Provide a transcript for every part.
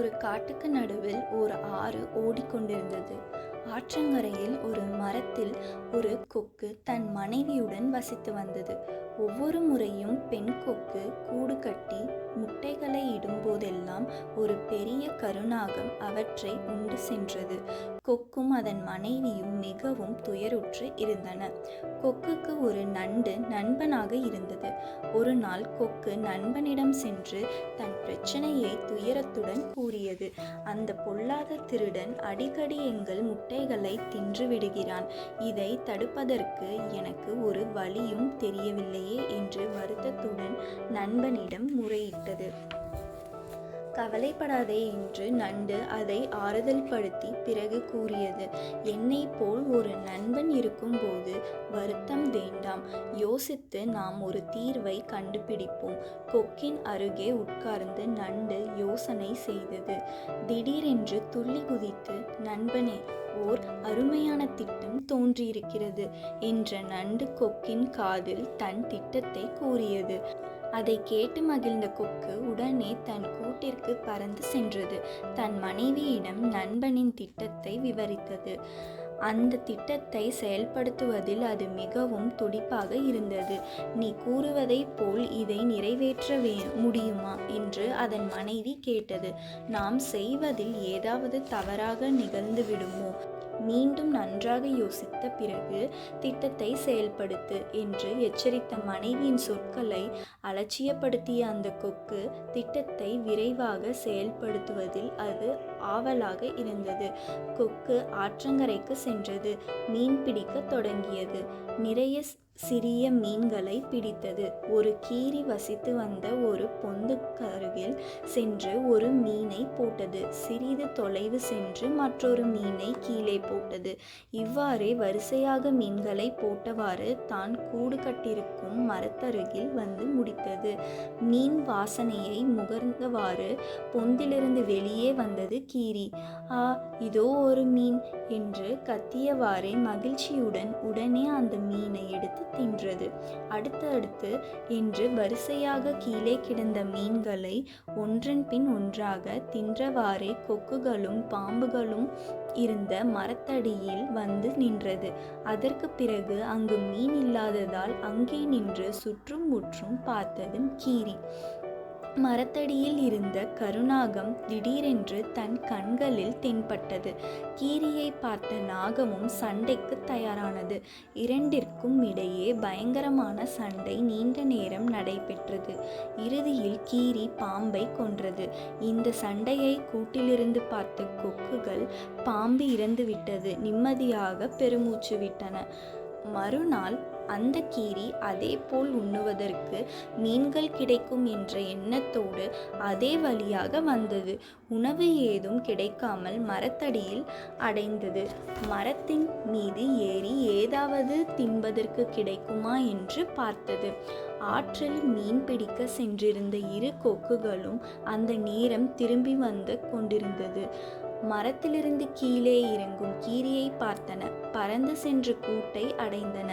ஒரு காட்டுக்கு நடுவில் ஒரு ஆறு ஓடிக்கொண்டிருந்தது. ஆற்றங்கரையில் ஒரு மரத்தில் ஒரு கொக்கு தன் மனைவியுடன் வசித்து வந்தது. ஒவ்வொரு முறையும் பெண் கொக்கு கூடு கட்டி முட்டைகளை இடும்போதெல்லாம் ஒரு பெரிய கருநாகம் அவற்றை உண்டு சென்றது. கொக்கும் அதன் மனைவியும் மிகவும் துயருற்று இருந்தன. கொக்குக்கு ஒரு நண்டு நண்பனாக இருந்தது. ஒரு நாள் கொக்கு நண்பனிடம் சென்று தன் பிரச்சனையை துயரத்துடன் கூறியது. அந்த பொல்லாத திருடன் அடிக்கடி எங்கள் முட்டைகளை தின்று விடுகிறான். இதை தடுப்பதற்கு எனக்கு ஒரு வழியும் தெரியவில்லையே என்று வருத்தத்துடன் நண்பனிடம் முறையிட்டது. கவலைப்படாதே என்று நண்டு அதை ஆறுதல் படுத்தி பிறகு கூறியது. என்னை போல் ஒரு நண்பன் இருக்கும்போது வருத்தம் வேண்டாம். யோசித்து நாம் ஒரு தீர்வை கண்டுபிடிப்போம். கொக்கின் அருகே உட்கார்ந்து நண்டு யோசனை செய்தது. திடீரென்று துள்ளி குதித்து நண்பனே ஓர் அருமையான திட்டம் தோன்றியிருக்கிறது என்ற நண்டு கொக்கின் காதில் தன் திட்டத்தை கூறியது. அதை கேட்டு மகிழ்ந்த கொக்கு உடனே தன் கூட்டிற்கு பறந்து சென்றது. தன் மனைவியிடம் நண்பனின் திட்டத்தை விவரித்தது. அந்த திட்டத்தை செயல்படுத்துவதில் அது மிகவும் துடிப்பாக இருந்தது. நீ கூறுவதைப் போல் இதை நிறைவேற்ற வே முடியுமா? என்று அதன் மனைவி கேட்டது. நாம் செய்வதில் ஏதாவது தவறாக நிகழ்ந்து விடுமோ? மீண்டும் நன்றாக யோசித்த பிறகு திட்டத்தை செயல்படுத்து என்று எச்சரித்த மனைவியின் சொற்களை அலட்சியப்படுத்திய அந்த கொக்கு திட்டத்தை விரைவாக செயல்படுத்துவதில் அது ஆவலாக இருந்தது. கொக்கு ஆற்றங்கரைக்கு சென்றது. மீன் பிடிக்கத் தொடங்கியது. நிறைய சிறிய மீன்களை பிடித்தது. ஒரு கீரி வசித்து வந்த ஒரு பொந்துக்கருகில் சென்று ஒரு மீனை போட்டது. சிறிது தொலைவு சென்று மற்றொரு மீனை கீழே போட்டது. இவ்வாறே வரிசையாக மீன்களை போட்டவாறு தான் கூடு கட்டிருக்கும் மரத்தருகில் வந்து முடித்தது. மீன் வாசனையை முகர்ந்தவாறு பொந்திலிருந்து வெளியே வந்தது கீரி ஆ இதோ ஒரு மீன் என்று கத்தியவாறே மகிழ்ச்சியுடன் உடனே அந்த மீனை எடுத்து தின்றது. அடுத்து அடுத்து என்று வரிசையாக கீழே கிடந்த மீன்களை ஒன்றன் பின் ஒன்றாக தின்றவாறே கொக்குகளும் பாம்புகளும் இருந்த மரத்தடியில் வந்து நின்றது. அதற்கு பிறகு அங்கு மீன் இல்லாததால் அங்கே நின்று சுற்றும் முற்றும் பார்த்ததும் கீரி மரத்தடியில் இருந்த கருநாகம் திடீரென்று தன் கண்களில் தென்பட்டது. கீரியை பார்த்த நாகமும் சண்டைக்கு தயாரானது. இரண்டிற்கும் இடையே பயங்கரமான சண்டை நீண்ட நேரம் நடைபெற்றது. இறுதியில் கீரி பாம்பை கொன்றது. இந்த சண்டையை கூட்டிலிருந்து பார்த்த கொக்குகள் பாம்பு இறந்துவிட்டது. நிம்மதியாக பெருமூச்சு விட்டன. மறுநாள் அந்த கீரி அதே போல் உண்ணுவதற்கு மீன்கள் கிடைக்கும் என்ற எண்ணத்தோடு அதே வழியாக வந்தது. உணவு ஏதும் கிடைக்காமல் மரத்தடியில் அடைந்தது. மரத்தின் மீது ஏறி ஏதாவது தின்பதற்கு கிடைக்குமா என்று பார்த்தது. ஆற்றில் மீன் பிடிக்க சென்றிருந்த இரு கொக்குகளும் அந்த நேரம் திரும்பி வந்து கொண்டிருந்தது. மரத்திலிருந்து கீழே இறங்கும் கீரியை பார்த்தன. பறந்து சென்று கூட்டை அடைந்தன.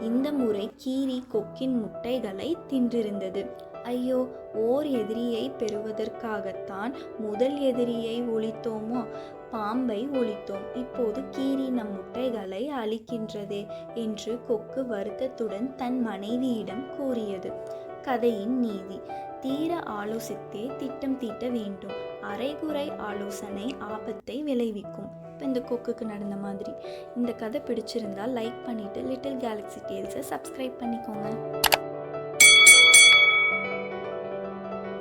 இந்த முறை கீரி கொக்கின் முட்டைகளை தின்றிருந்தது. ஐயோ ஓர் எதிரியை பெறுவதற்காகத்தான் முதல் எதிரியை ஒழித்தோமோ? பாம்பை ஒழித்தோம். இப்போது கீரி நம் முட்டைகளை அழிக்கின்றதே என்று கொக்கு வருத்தத்துடன் தன் மனைவியிடம் கூறியது. கதையின் நீதி. தீர ஆலோசித்தே திட்டம் தீட்ட வேண்டும். அரைகுறை ஆலோசனை ஆபத்தை விளைவிக்கும். இப்போ இந்த கொக்குக்கு நடந்த மாதிரி. இந்த கதை பிடிச்சிருந்தால் லைக் பண்ணிவிட்டு லிட்டில் கேலக்ஸி டேல்ஸை சப்ஸ்கிரைப் பண்ணிக்கோங்க.